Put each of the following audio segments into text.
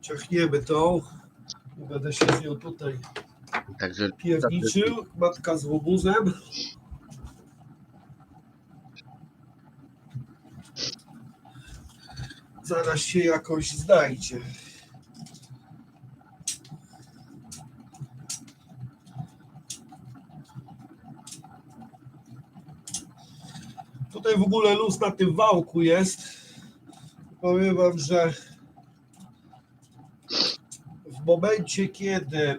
Ciachniemy tą. Będę się z nią tutaj Także pierniczył. Matka z łobuzem. Zaraz się jakoś znajdzie. Tutaj w ogóle luz na tym wałku jest. Powiem wam, że w momencie, kiedy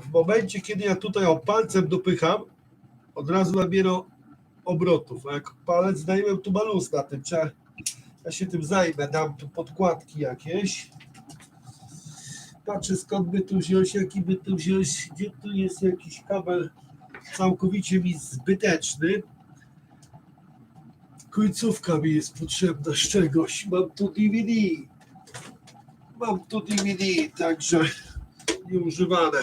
w momencie, kiedy ja tutaj o palcem dopycham, od razu nabiera obrotów. A jak palec zdejmę, tu ma luz na tym. Ja się tym zajmę, dam tu podkładki jakieś. Patrzę skąd by tu wziąć, jaki by tu wziąć, gdzie tu jest jakiś kabel całkowicie mi zbyteczny. Końcówka mi jest potrzebna z czegoś. Mam tu DVD. Mam tu DVD, także nieużywane.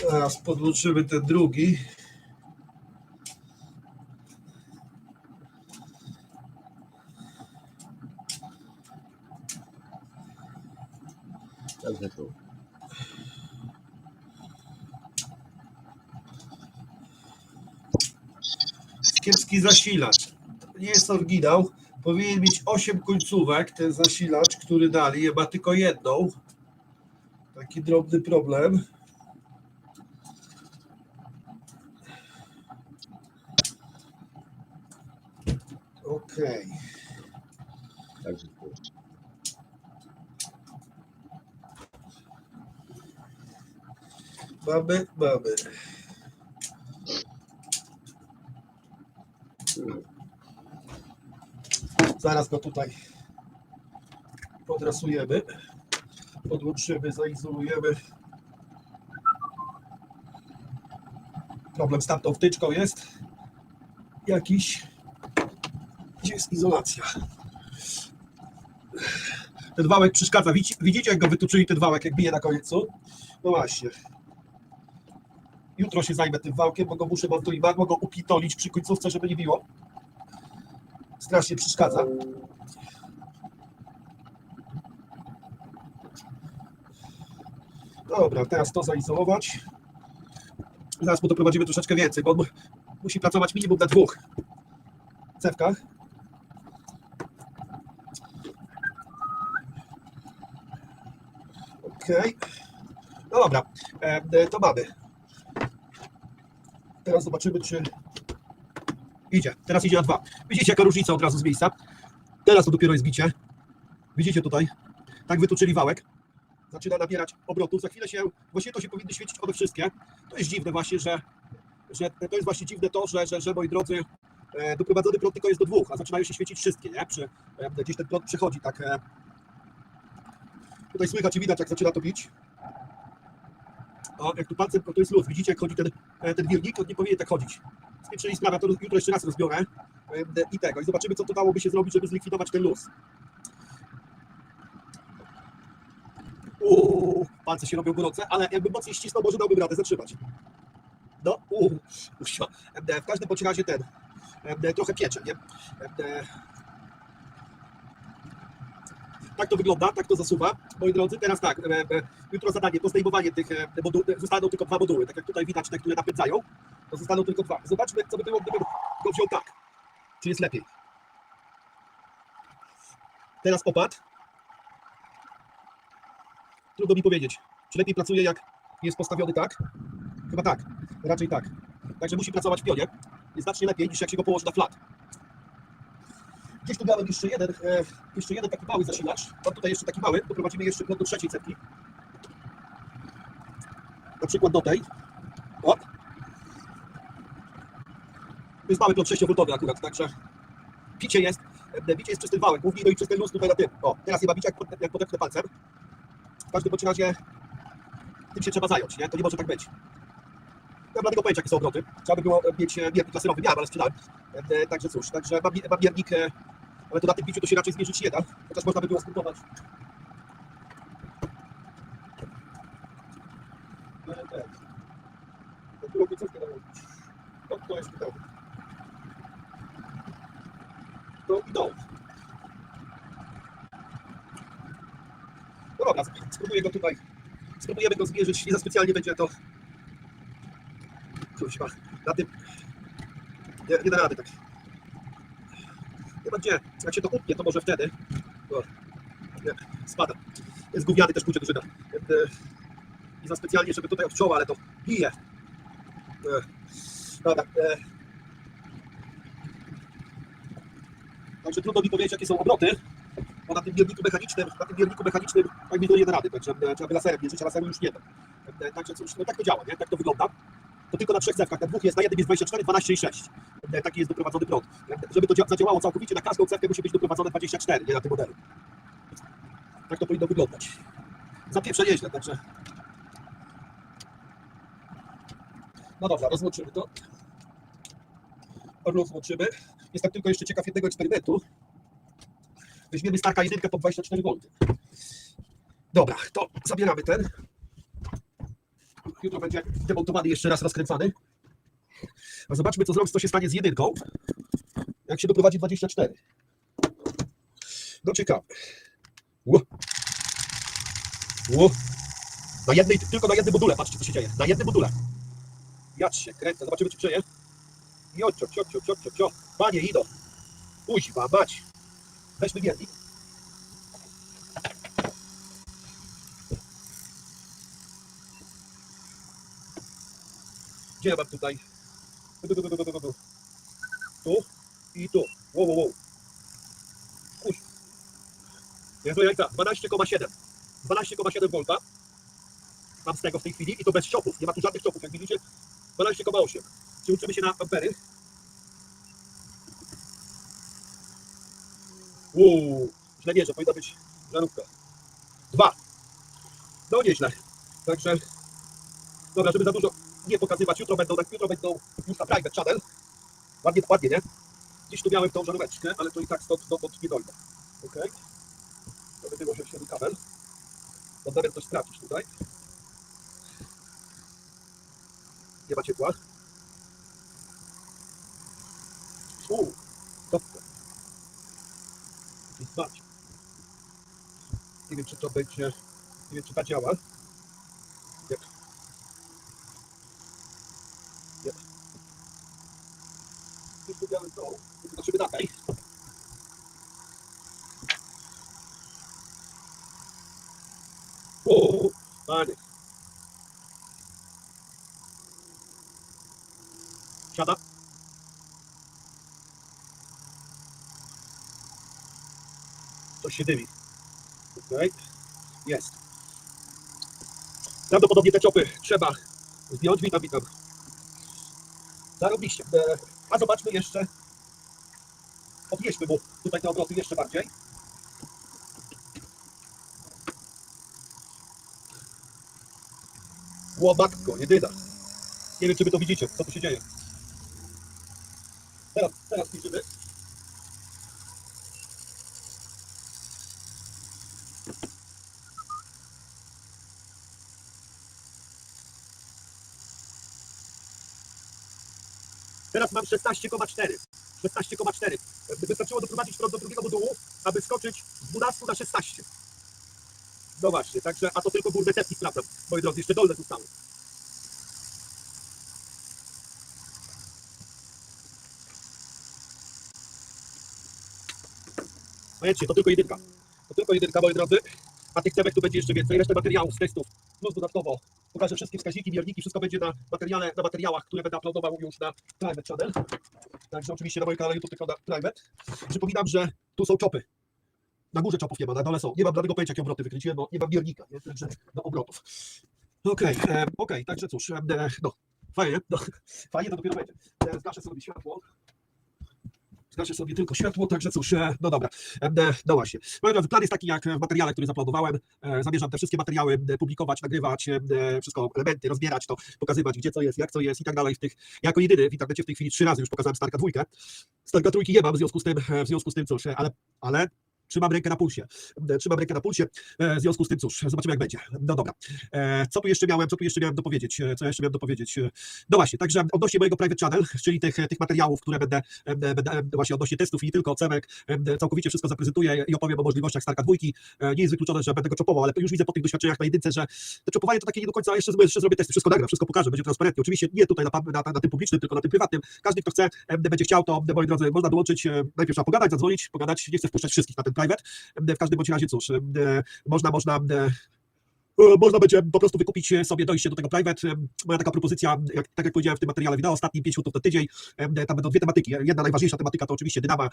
Teraz podłączymy ten drugi. także tu. Kiepski zasilacz. To nie jest oryginał. Powinien mieć 8 końcówek ten zasilacz, który dali. Ma tylko jedną. Taki drobny problem. Okej. Tu. Mamy, mamy. Zaraz go tutaj podrasujemy, podłączymy, zaizolujemy. Problem z tamtą wtyczką jest jakiś. Gdzie jest izolacja? Ten wałek przeszkadza. Widzicie, jak go wytuczyli ten wałek, jak bije na końcu? No właśnie. Jutro się zajmę tym wałkiem, bo go muszę, mam tu i magmo go upitolić przy końcówce, żeby nie biło. Strasznie przeszkadza. Dobra, teraz to zaizolować. Zaraz mu doprowadzimy troszeczkę więcej, bo on mu- musi pracować minimum na dwóch cewkach. Okej. No dobra, e, to mamy. Teraz zobaczymy, czy idzie. Teraz idzie na dwa. Widzicie, jaka różnica od razu z miejsca. Teraz to dopiero jest bicie. Widzicie tutaj? Tak wytuczyli wałek. Zaczyna nabierać obrotów. Za chwilę się, właściwie to się powinny świecić one wszystkie. To jest dziwne właśnie, że, że to jest właśnie dziwne to, że, że, że moi drodzy, e, doprowadzony prąd tylko jest do dwóch, a zaczynają się świecić wszystkie, nie? Przy, e, gdzieś ten prąd przechodzi tak. E, tutaj słychać i widać, jak zaczyna to bić. O, jak tu palcem, to jest luz. Widzicie, jak chodzi ten, ten wirnik? On nie powinien tak chodzić. Spieprzyli sprawę, to jutro jeszcze raz rozbiorę e, i tego. I zobaczymy, co to dałoby się zrobić, żeby zlikwidować ten luz. Uuu, palce się robią gorące, ale jakby mocniej ścisnął, może dałbym radę zatrzymać. No, uuu. E, W każdym bądź razie ten, e, trochę piecze, nie? E, Tak to wygląda, tak to zasuwa. Moi drodzy, teraz tak, e, e, jutro zadanie to tych e, modułów, zostaną tylko dwa moduły, tak jak tutaj widać, te, które napędzają, to zostaną tylko dwa. Zobaczmy, co by było, gdybym go wziął tak. Czy jest lepiej? Teraz opad. Trudno mi powiedzieć, czy lepiej pracuje, jak jest postawiony tak? Chyba tak, raczej tak. Także musi pracować w pionie. Jest znacznie lepiej, niż jak się go położy na flat. Gdzieś tu miałem jeszcze jeden, e, jeszcze jeden taki mały zasilacz. Mam tutaj jeszcze taki mały, doprowadzimy jeszcze do trzeciej cewki. Na przykład do tej. O. To jest mały prąd 6V akurat, także picie jest, e, bicie jest przez ten wałek, głównie no i przez ten luz tutaj na tym. O, teraz nie ma bicia, jak, pod- palcem. W każdym bądź razie tym się trzeba zająć, nie? To nie może tak być. Ja mam dlatego pojęcia, jakie są obroty. Trzeba by było e, mieć e, miernik laserowy, miałem, ale sprzedałem. E, e, Także cóż, także mam, mam miernik, e, ale to na tym biciu to się raczej zmierzyć nie da, chociaż można by było. Na którą końcówkę nałożyć? to, to jest to. To i to. No dobra, spróbuję go tutaj, spróbujemy go zmierzyć, nie za specjalnie będzie to, kuźwa, na tym, nie, nie da rady tak. Ma gdzie, jak się to utnie, to może wtedy, o, spada. Jest gówniany też pójdzie drużyna. E, Nie za specjalnie, żeby tutaj od czoła, ale to bije. E, Dobra. E, Także trudno mi powiedzieć, jakie są obroty, bo na tym mierniku mechanicznym, na tym mierniku mechanicznym tak mi to nie da rady, także trzeba by laserem mierzyć, a laseru już nie da. Także cóż, no tak to działa, nie? Tak to wygląda. To tylko na trzech cewkach, na dwóch jest, na jednym jest 24, 12 i 6. E, Taki jest doprowadzony prąd. Żeby to dzia- zadziałało całkowicie, na każdą cewkę musi być doprowadzone 24, nie na tym modelu. Tak to powinno wyglądać. Zapieprze nieźle, także... No dobra, rozłączymy to. Rozłączymy. Jestem tylko jeszcze ciekaw jednego eksperymentu. Weźmiemy Starka 1 po 24 V. Dobra, to zabieramy ten. Jutro będzie demontowany jeszcze raz rozkręcany. A zobaczmy, co co się stanie z jedynką, jak się doprowadzi 24. No ciekawe. Ło. Ło. Na jednej, tylko na jednym module, patrzcie co się dzieje. Na jednym module. Ja się kręcę, zobaczymy czy przeje. Jo, cio, cio, cio, cio, cio. Panie idą. Kuźwa, mać. Weźmy miernik. Gdzie ja mam tutaj? Tu i tu. Wow, wow, wow. Kuź. Jezu, jak tak, 12,7. 12,7 V. Mam z tego w tej chwili i to bez ciopów. Nie ma tu żadnych ciopów, jak widzicie. 12,8. Czy uczymy się na ampery? Uuu, źle wierzę, powinna być żarówka. Dwa. No nieźle. Także, dobra, żeby za dużo nie pokazywać, jutro będą, jutro będą już na private channel. Ładnie, ładnie, nie? Gdzieś tu miałem tą żaróweczkę, ale to i tak stąd dotąd nie dojdę. Okej? To by było, że się kabel. Bo nawet coś sprawdzić tutaj. Nie ma ciepła. Uuu, dobrze. Nie wiem, czy to będzie, nie wiem, czy ta działa. Jak? Jak? Już tu miałem to, zobaczymy na tej. O, panie. Siada. Coś się dymi. Okej. Jest. Prawdopodobnie te ciopy trzeba zdjąć. Witam, witam. Zarobiście. A zobaczmy jeszcze. Odnieśmy mu tutaj te obroty jeszcze bardziej. Łomatko, jedyna. Nie wiem, czy wy to widzicie, co tu się dzieje. Teraz, teraz widzimy. Teraz mam 16,4. 16,4. Wystarczyło doprowadzić prąd do drugiego modułu, aby skoczyć z 12 na 16. No właśnie, także, a to tylko górne setki sprawdzam. Moi drodzy, jeszcze dolne tu stały. Powiedzcie, to tylko jedynka. To tylko jedynka, moi drodzy. A tych cewek tu będzie jeszcze więcej. Resztę materiałów z testów. Plus dodatkowo pokażę wszystkie wskaźniki, mierniki. Wszystko będzie na, materiale, na materiałach, które będę uploadował już na Private Channel. Także oczywiście na moim kanale YouTube tylko na Private. Przypominam, że tu są czopy. Na górze czopów nie ma, na dole są. Nie mam żadnego pojęcia, jakie obroty wykręciłem, bo nie mam miernika, nie? Także do obrotów. Okej, e, okej, także cóż, e, no, fajnie, no, fajnie to dopiero będzie. E, Zgaszę sobie światło. Zgaszę sobie tylko światło, także cóż, e, no dobra, e, no właśnie. Moi drodzy, plan jest taki, jak w materiale, który zaplodowałem. E, Zamierzam te wszystkie materiały e, publikować, nagrywać, e, wszystko, elementy, rozbierać to, pokazywać, gdzie co jest, jak co jest i tak dalej. W tych, jako jedyny w internecie w tej chwili trzy razy już pokazałem Starka dwójkę. Starka trójki nie mam, w związku z tym, e, w związku z tym cóż, e, ale, ale Trzymam rękę na pulsie. E, Trzymam rękę na pulsie. E, W związku z tym, cóż, zobaczymy jak będzie. No dobra. E, Co tu jeszcze miałem, co tu jeszcze miałem dopowiedzieć? Co jeszcze miałem dopowiedzieć? No właśnie, także odnośnie mojego private channel, czyli tych, tych materiałów, które będę, będę e, właśnie odnośnie testów i nie tylko ocenek, e, całkowicie wszystko zaprezentuję i opowiem o możliwościach Starka dwójki. Nie jest wykluczone, że będę go czopował, ale już widzę po tych doświadczeniach na jedynce, że to czopowanie to takie nie do końca, jeszcze, jeszcze zrobię testy, wszystko nagram, wszystko pokażę, będzie transparentnie. Oczywiście nie tutaj na, na, na, tym publicznym, tylko na tym prywatnym. Każdy, kto chce, będzie chciał, to moi drodzy, można dołączyć, najpierw trzeba pogadać, zadzwonić, pogadać, nie chcę wpuszczać wszystkich na ten private. W każdym bądź razie, cóż, e, można, można e, E, Można będzie po prostu wykupić sobie dojście do tego private. Moja taka propozycja, jak, tak jak powiedziałem w tym materiale wideo, ostatni 5 minut na tydzień, tam będą dwie tematyki. Jedna najważniejsza tematyka to oczywiście dynama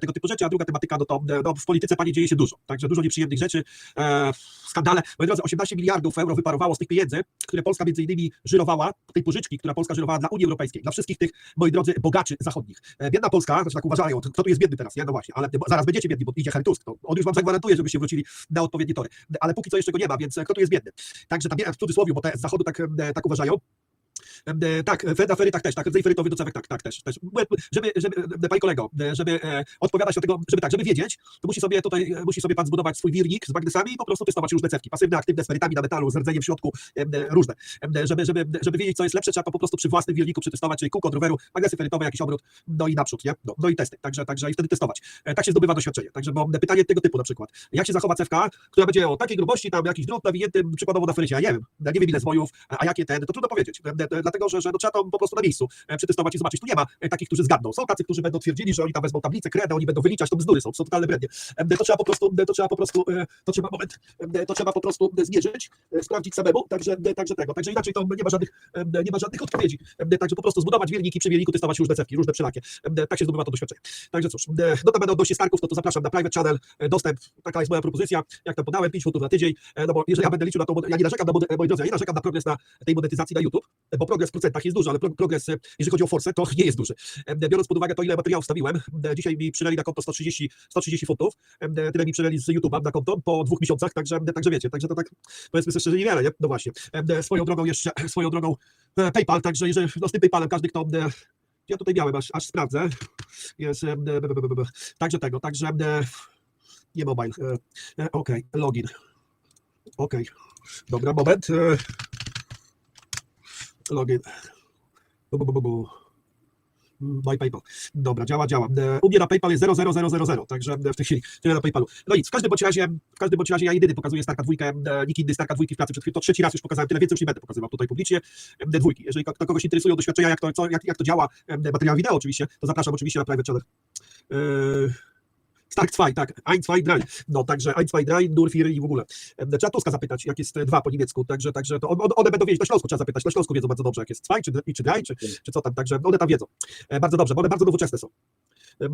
tego typu rzeczy, a druga tematyka no to no, w polityce panie dzieje się dużo, także dużo nieprzyjemnych rzeczy, skandale. Moi drodzy, 18 miliardów euro wyparowało z tych pieniędzy, które Polska między innymi żyrowała, tej pożyczki, która Polska żyrowała dla Unii Europejskiej, dla wszystkich tych, moi drodzy, bogaczy zachodnich. E, Biedna Polska, znaczy tak uważają, kto tu jest biedny teraz, nie? No właśnie, ale zaraz będziecie biedni, bo idzie Harry Tusk, to on już wam zagwarantuje, żebyście wrócili na odpowiednie tory, ale póki co jeszcze go nie ma, więc e, kto tu jest biedny? Także tam w cudzysłowie, bo te z zachodu tak, e, tak uważają. E, Tak, Fed afery tak też, tak, rdzej ferytowy do cewek tak, tak też, też. Żeby, żeby, e, panie kolego, e, żeby e, odpowiadać do tego, żeby tak, żeby wiedzieć, to musi sobie tutaj, e, musi sobie pan zbudować swój wirnik z magnesami i po prostu testować różne cewki, pasywne, aktywne, z ferytami na metalu, z rdzeniem w środku, e, e, różne. E, Żeby, żeby, żeby wiedzieć, co jest lepsze, trzeba to po prostu przy własnym wirniku przetestować, czyli kółko od roweru, magnesy ferytowe, jakiś obrót, no i naprzód, nie? No, no i testy, także, także i wtedy testować. E, Tak się zdobywa doświadczenie. Także bo pytanie tego typu na przykład, jak się zachowa cewka, która będzie o takiej grubości, tam jakiś drut nawinięty przykładowo na ferycie, ja nie wiem, nie wiem ile zwojów, a jakie ten, to trudno powiedzieć, E, e, dlatego, że, że no, trzeba to po prostu na miejscu e, przetestować i zobaczyć. Tu nie ma e, takich, którzy zgadną. Są tacy, którzy będą twierdzili, że oni tam wezmą tablicę, kredę, oni będą wyliczać, to bzdury są, są totalne brednie. E, To trzeba po prostu, to trzeba po prostu, to trzeba, moment, to trzeba po prostu zmierzyć, sprawdzić samemu, także, także tego, także inaczej to nie ma żadnych, nie ma żadnych odpowiedzi. Także po prostu zbudować wirnik i przy wirniku testować różne cewki, różne przelakie. E, Tak się zdobywa to doświadczenie. Także cóż, e, no będą odnośnie Starków, to, to zapraszam na private channel, dostęp, taka jest moja propozycja, jak to podałem, 5 funtów na tydzień, no bo jeżeli ja będę liczył na to, ja nie narzekam na, moi drodzy, ja nie narzekam na progres na tej monetyzacji na YouTube, bo progres w procentach jest duży, ale pro- progres, e, jeżeli chodzi o forsę, to nie jest duży. E, Biorąc pod uwagę to, ile materiałów wstawiłem, e, dzisiaj mi przyleli na konto 130, 130 funtów, e, tyle mi przyleli z YouTube'a na konto po dwóch miesiącach, także, także wiecie, także to tak powiedzmy sobie szczerze niewiele, nie? No właśnie. E, Swoją drogą jeszcze, swoją drogą e, PayPal, także jeżeli, no z tym PayPalem każdy, kto e, ja tutaj miałem, aż, aż sprawdzę. Jest, e, także tego, także e, nie mobile. E, e, Okej, login. Okej, dobra, moment. E, login. My PayPal. Dobra, działa, działa. E, U mnie na PayPal jest 00000, także w tej chwili tyle na PayPalu. No nic, w każdym bądź razie, w każdym bądź razie ja jedyny pokazuję Starka dwójkę, e, nikt inny Starka dwójki w pracy przed chwilą, to trzeci raz już pokazałem, tyle więcej już nie będę pokazywał tutaj publicznie e, dwójki. Jeżeli ko- kogoś interesują doświadczenia, jak to, co, jak, jak to działa, e, materiał wideo oczywiście, to zapraszam oczywiście na private channel. E, Stark 2, tak, Ein, zwei, drei. No, także Ein, zwei, drei, nur vier i w ogóle. Trzeba Tuska zapytać, jak jest e, dwa po niemiecku, także, także one będą wiedzieć, na Śląsku trzeba zapytać, na Śląsku wiedzą bardzo dobrze, jak jest zwei, czy, czy drei, czy, czy co tam, także one tam wiedzą. E, Bardzo dobrze, bo one bardzo nowoczesne są. E,